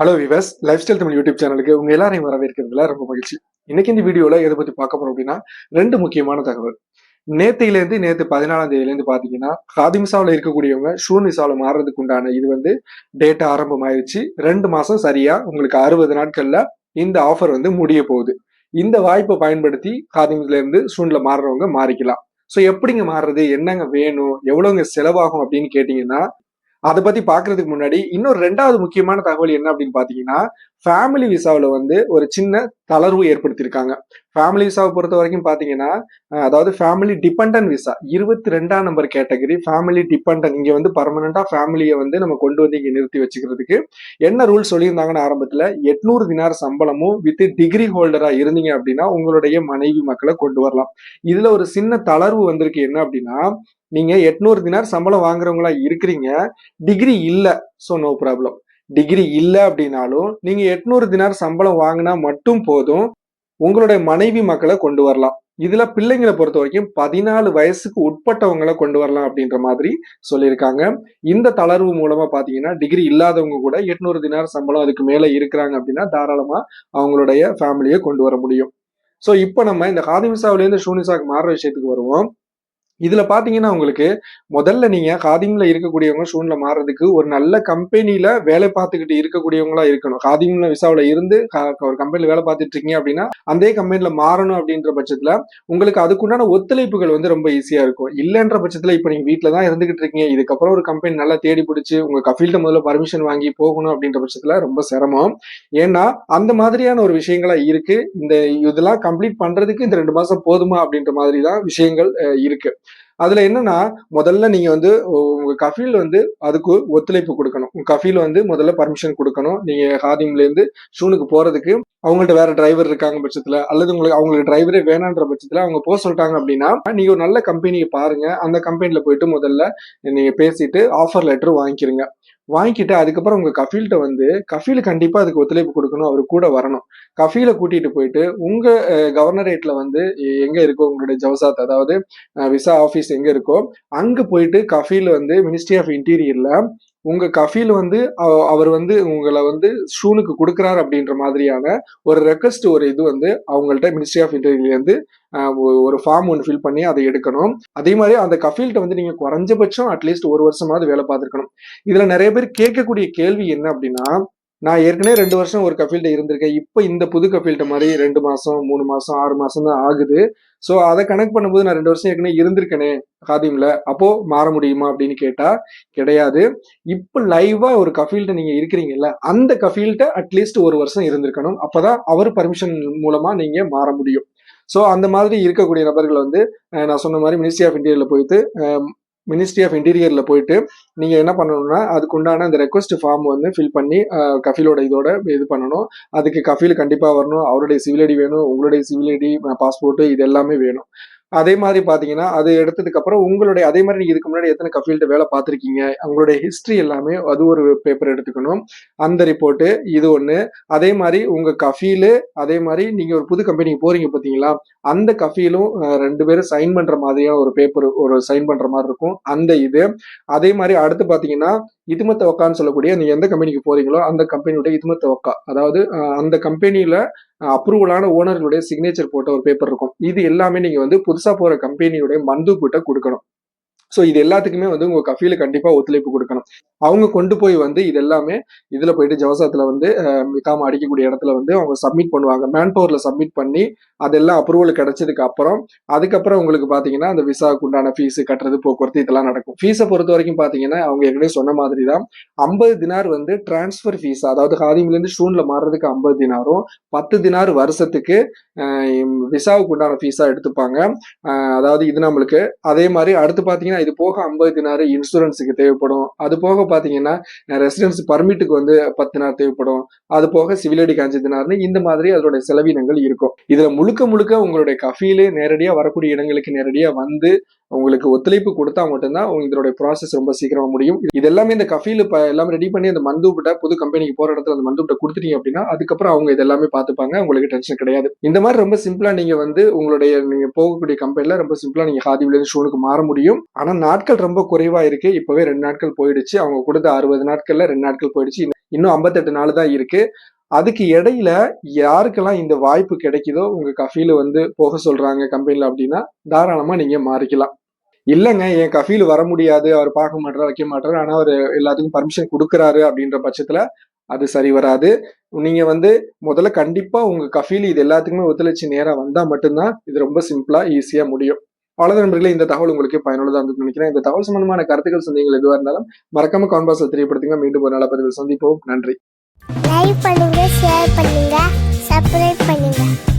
Hello விவஸ் lifestyle Tamil YouTube சேனலுக்கு உங்க எல்லாரையும் வரவேற்கிறதுல ரொம்ப மகிழ்ச்சி. இன்னைக்கு இந்த வீடியோல எதை பத்தி பார்க்க போறோம் அப்படின்னா ரெண்டு முக்கியமான தகவல். நேத்திலேருந்து நேத்து பதினாலாம் தேதியிலேருந்து பாத்தீங்கன்னா ஹாதிம்சாவில் இருக்கக்கூடியவங்க ஷூனிசாவில் மாறுறதுக்கு உண்டான இது வந்து டேட் ஆரம்பமாயிருச்சு. ரெண்டு மாசம் சரியா உங்களுக்கு அறுபது நாட்கள்ல இந்த ஆஃபர் வந்து முடிய போகுது. இந்த வாய்ப்பை பயன்படுத்தி ஹாதிம்ஸ்ல இருந்து ஷூன்ல மாறுறவங்க மாறிக்கலாம். ஸோ எப்படிங்க மாறுறது? என்னங்க வேணும்? எவ்வளோங்க செலவாகும் அப்படின்னு கேட்டீங்கன்னா அதை பத்தி பாக்குறதுக்கு முன்னாடி இன்னொரு ரெண்டாவது முக்கியமான தகவல் என்ன அப்படின்னு பாத்தீங்கன்னா ஃபேமிலி விசாவில் வந்து ஒரு சின்ன தளர்வு ஏற்படுத்தியிருக்காங்க. ஃபேமிலி விசாவை பொறுத்த வரைக்கும் பார்த்தீங்கன்னா அதாவது ஃபேமிலி டிபெண்டன்ட் விசா இருபத்தி ரெண்டாம் நம்பர் கேட்டகரி ஃபேமிலி டிபெண்டன்ட் இங்கே வந்து பர்மனெண்ட்டாக ஃபேமிலியை வந்து நம்ம கொண்டு வந்து இங்கே நிறுத்தி வச்சுக்கிறதுக்கு என்ன ரூல் சொல்லியிருந்தாங்கன்னு ஆரம்பத்தில் எட்நூறு தினார் சம்பளமும் வித் டிகிரி ஹோல்டராக இருந்தீங்க அப்படின்னா உங்களுடைய மனைவி மக்களை கொண்டு வரலாம். இதில் ஒரு சின்ன தளர்வு வந்திருக்கு. என்ன அப்படின்னா நீங்கள் எட்நூறு தினார் சம்பளம் வாங்குறவங்களா இருக்கிறீங்க டிகிரி இல்லை. ஸோ நோ ப்ராப்ளம் டிகிரி இல்லை அப்படின்னாலும் நீங்க எட்நூறு தினார் சம்பளம் வாங்கினா மட்டும் போதும் உங்களுடைய மனைவி மக்களை கொண்டு வரலாம். இதுல பிள்ளைங்களை பொறுத்த வரைக்கும் பதினாலு வயசுக்கு உட்பட்டவங்களை கொண்டு வரலாம் அப்படின்ற மாதிரி சொல்லியிருக்காங்க. இந்த தளர்வு மூலமா பாத்தீங்கன்னா டிகிரி இல்லாதவங்க கூட எட்நூறு தினார் சம்பளம் அதுக்கு மேல இருக்கிறாங்க அப்படின்னா தாராளமா அவங்களுடைய ஃபேமிலியை கொண்டு வர முடியும். ஸோ இப்போ நம்ம இந்த ஹாதிமிசாவிலேருந்து ஷூனிசாக்கு மாறுற விஷயத்துக்கு வருவோம். இதுல பாத்தீங்கன்னா உங்களுக்கு முதல்ல நீங்க காதிம்ல இருக்கக்கூடியவங்க ஷூன்ல மாறுறதுக்கு ஒரு நல்ல கம்பெனில வேலை பார்த்துக்கிட்டு இருக்கக்கூடியவங்களா இருக்கணும். காதிம்ல விசாவில இருந்து ஒரு கம்பெனில வேலை பார்த்துட்டு இருக்கீங்க அப்படின்னா அதே கம்பெனில மாறணும் அப்படின்ற பட்சத்துல உங்களுக்கு அதுக்குண்டான ஒத்துழைப்புகள் வந்து ரொம்ப ஈஸியா இருக்கும். இல்லைன்ற பட்சத்துல இப்ப நீங்க வீட்டுல தான் இருந்துகிட்டு இருக்கீங்க. இதுக்கப்புறம் ஒரு கம்பெனி நல்லா தேடி பிடிச்சி உங்க கஃபீல்ட்ட முதல்ல பர்மிஷன் வாங்கி போகணும் அப்படின்ற பட்சத்துல ரொம்ப சிரமம். ஏன்னா அந்த மாதிரியான ஒரு விஷயங்களா இருக்கு. இந்த இதெல்லாம் கம்ப்ளீட் பண்றதுக்கு இந்த ரெண்டு மாசம் போதுமா அப்படின்ற மாதிரி தான் விஷயங்கள் இருக்கு. அதுல என்னன்னா முதல்ல நீங்க வந்து உங்க கஃபீல் வந்து அதுக்கு ஒத்துழைப்பு கொடுக்கணும். உங்க கஃபீல் வந்து முதல்ல பர்மிஷன் கொடுக்கணும். நீங்க ஹாதிம்ல இருந்து ஷூனுக்கு போறதுக்கு அவங்கள்ட்ட வேற டிரைவர் இருக்காங்க பட்சத்துல அல்லது உங்களுக்கு அவங்களுக்கு டிரைவரே வேணான்ற பட்சத்துல அவங்க போக சொல்லிட்டாங்க அப்படின்னா நீங்க ஒரு நல்ல கம்பெனியை பாருங்க. அந்த கம்பெனில போயிட்டு முதல்ல நீங்க பேசிட்டு ஆஃபர் லெட்டர் வாங்கிக்கிறீங்க வாங்கிக்கிட்டு அதுக்கப்புறம் உங்க கஃபீல்கிட்ட வந்து கஃபீல் கண்டிப்பா அதுக்கு ஒத்துழைப்பு கொடுக்கணும் அவர் கூட வரணும். கஃபீல கூட்டிட்டு போயிட்டு உங்க கவர்னரேட்ல வந்து எங்க இருக்கோ உங்களுடைய ஜவசாத் அதாவது விசா ஆஃபீஸ் எங்க இருக்கோ அங்க போயிட்டு கஃபீல் வந்து மினிஸ்ட்ரி ஆஃப் இன்டீரியர்ல உங்க கஃபீல் வந்து அவ- அவர் வந்து உங்களை வந்து ஷூனுக்கு கொடுக்குறாரு அப்படின்ற மாதிரியான ஒரு ரெக்வஸ்ட் ஒரு இது வந்து அவங்கள்ட்ட மினிஸ்ட்ரி ஆஃப் இன்டீரியர்லேருந்து ஒரு ஃபார்ம் ஒன்று ஃபில் பண்ணி அதை எடுக்கணும். அதே மாதிரி அந்த கஃபீல்ட்ட வந்து நீங்கள் குறைஞ்சபட்சம் அட்லீஸ்ட் ஒரு வருஷமாவது வேலை பார்த்துருக்கணும். இதில் நிறைய பேர் கேட்கக்கூடிய கேள்வி என்ன அப்படின்னா நான் ஏற்கனவே ரெண்டு வருஷம் ஒரு கஃபீல்ட்ட இருந்திருக்கேன். இப்போ இந்த புது கஃபீல்ட்ட மாதிரி ரெண்டு மாதம் மூணு மாதம் ஆறு மாதம் தான் ஆகுது. ஸோ அதை கனெக்ட் பண்ணும்போது நான் ரெண்டு வருஷம் ஏற்கனவே இருந்திருக்கேனே ஹாதிமில் அப்போ மாற முடியுமா அப்படின்னு கேட்டா கிடையாது. இப்போ லைவா ஒரு கஃபீல்ட்ட நீங்க இருக்கிறீங்கல்ல அந்த கஃபீல்ட்ட அட்லீஸ்ட் ஒரு வருஷம் இருந்திருக்கணும். அப்பதான் அவர் பர்மிஷன் மூலமா நீங்க மாற முடியும். ஸோ அந்த மாதிரி இருக்கக்கூடிய நபர்கள் வந்து நான் சொன்ன மாதிரி மினிஸ்ட்ரி ஆஃப் இன்டீரியர்ல போயிட்டு மினிஸ்ட்ரி ஆஃப் இன்டீரியர்ல போயிட்டு நீங்க என்ன பண்ணணும்னா அதுக்குண்டான அந்த ரெக்வஸ்ட் ஃபார்ம் வந்து ஃபில் பண்ணி கஃபிலோட இதோட இது பண்ணணும். அதுக்கு கஃபில் கண்டிப்பா வரணும். அவருடைய சிவில் ஐடி வேணும். உங்களுடைய சிவில் ஐடி பாஸ்போர்ட் இது எல்லாமே வேணும். அதே மாதிரி பார்த்தீங்கன்னா அது எடுத்ததுக்கு அப்புறம் உங்களுடைய அதே மாதிரி நீங்க இதுக்கு முன்னாடி எத்தனை கஃபீல்ட்ட வேலை பார்த்துருக்கீங்க உங்களுடைய ஹிஸ்ட்ரி எல்லாமே அது ஒரு பேப்பர் எடுத்துக்கணும். அந்த ரிப்போர்ட்டு இது ஒன்று அதே மாதிரி உங்க கஃபீலு அதே மாதிரி நீங்க ஒரு புது கம்பெனிக்கு போறீங்க பார்த்தீங்களா அந்த கஃபீலும் ரெண்டு பேரும் சைன் பண்ற மாதிரியான ஒரு பேப்பர் ஒரு சைன் பண்ற மாதிரி இருக்கும். அந்த இது. அதே மாதிரி அடுத்து பார்த்தீங்கன்னா இதுமத்த ஒக்கான்னு சொல்லக்கூடிய நீங்க எந்த கம்பெனிக்கு போறீங்களோ அந்த கம்பெனியோட இதுமத்த ஒக்கா அதாவது அந்த கம்பெனியில அப்ரூவலான ஓனர்களுடைய சிக்னேச்சர் போட்ட ஒரு பேப்பர் இருக்கும். இது எல்லாமே நீங்க வந்து புதுசா போற கம்பெனியுடைய மந்துக்கிட்ட கொடுக்கணும். ஸோ இது எல்லாத்துக்குமே வந்து உங்க கஃபீல கண்டிப்பா ஒத்துழைப்பு கொடுக்கணும். அவங்க கொண்டு போய் வந்து இது எல்லாமே இதுல போயிட்டு ஜவசாத்துல வந்து மிகாம அடிக்கக்கூடிய இடத்துல வந்து அவங்க சப்மிட் பண்ணுவாங்க. மேன் பவர்ல சப்மிட் பண்ணி அதெல்லாம் அப்ரூவல் கிடைச்சதுக்கு அப்புறம் அதுக்கப்புறம் உங்களுக்கு பாத்தீங்கன்னா அந்த விசாவுக்கு உண்டான ஃபீஸ் கட்டுறது போக்குவரத்து இதெல்லாம் நடக்கும். ஃபீஸை பொறுத்த வரைக்கும் பாத்தீங்கன்னா அவங்க ஏற்கனவே சொன்ன மாதிரி தான் ஐம்பது தினார் வந்து டிரான்ஸ்ஃபர் ஃபீஸ் அதாவது ஹாதிமிலேருந்து ஷூனில் ஷூன்ல மாறுறதுக்கு ஐம்பது தினாரும் பத்து தினார் வருஷத்துக்கு விசாவுக்கு உண்டான ஃபீஸா எடுத்துப்பாங்க. அதாவது இது நம்மளுக்கு அதே மாதிரி அடுத்து பாத்தீங்கன்னா இது போக ஐம்பது தினார் இன்சூரன்ஸுக்கு தேவைப்படும். அது போக பாத்தீங்கன்னா ரெசிடென்ஸ் பர்மிட்டுக்கு வந்து பத்து நாள் தேவைப்படும். அது போக சிவில் அடிக்கு அஞ்சு தினார்னு இந்த மாதிரி அதோடைய செலவினங்கள் இருக்கும். இதுல முழுக்க முழுக்க உங்களுடைய கஃபீலு நேரடியா வரக்கூடிய இடங்களுக்கு நேரடியா வந்து உங்களுக்கு ஒத்துழைப்பு கொடுத்தா மட்டும்தான் இதனுடைய ப்ராசஸ் ரொம்ப சீக்கிரமாக முடியும். இது எல்லாமே இந்த கஃபீல் இப்போ எல்லாமே ரெடி பண்ணி அந்த மந்தூப்பிட்ட புது கம்பெனிக்கு போற இடத்துல அந்த மந்தூப்பிட்ட கொடுத்துட்டீங்க அப்படின்னா அதுக்கப்புறம் அவங்க இது எல்லாமே பார்த்துப்பாங்க. உங்களுக்கு டென்ஷன் கிடையாது. இந்த மாதிரி ரொம்ப சிம்பிளா நீங்க வந்து உங்களுடைய நீங்க போகக்கூடிய கம்பெனில ரொம்ப சிம்பிளா நீங்க ஹாதி இருந்து ஷூனுக்கு மாற முடியும். ஆனா நாட்கள் ரொம்ப குறைவா இருக்கு. இப்பவே ரெண்டு நாட்கள் போயிடுச்சு. அவங்க கொடுத்த அறுபது நாட்கள்ல ரெண்டு நாட்கள் போயிடுச்சு. இன்னும் ஐம்பத்தெட்டு நாள் தான் இருக்கு. அதுக்கு இடையில யாருக்கெல்லாம் இந்த வாய்ப்பு கிடைக்குதோ உங்க கஃபீல வந்து போக சொல்றாங்க கம்பெனில அப்படின்னா தாராளமா நீங்க மாறிக்கலாம். இல்லைங்க என் கஃபீல் வர முடியாது. அவர் பார்க்க மாட்டார் வைக்க மாட்டார். ஆனால் அவர் எல்லாத்துக்கும் பர்மிஷன் கொடுக்குறாரு அப்படின்ற பட்சத்தில் அது சரி வராது. நீங்கள் வந்து முதல்ல கண்டிப்பாக உங்கள் கஃபீல் இது எல்லாத்துக்குமே ஒத்துழைச்சி நேராக வந்தால் மட்டும்தான் இது ரொம்ப சிம்பிளாக ஈஸியாக முடியும். அவ்வளவு நண்பர்களே இந்த தகவல் உங்களுக்கு பயனுள்ளதாக இருந்து நினைக்கிறேன். இந்த தகவல் சம்பந்தமான கருத்துக்கள் சந்தேகங்கள் எதுவாக இருந்தாலும் மறக்காம கான்பாஸில் தெரியப்படுத்துங்க. மீண்டும் ஒரு நல்ல பதிவில் சந்திப்போம். நன்றி. லைக் பண்ணுங்க ஷேர் பண்ணுங்க சப்ஸ்கிரைப் பண்ணுங்க.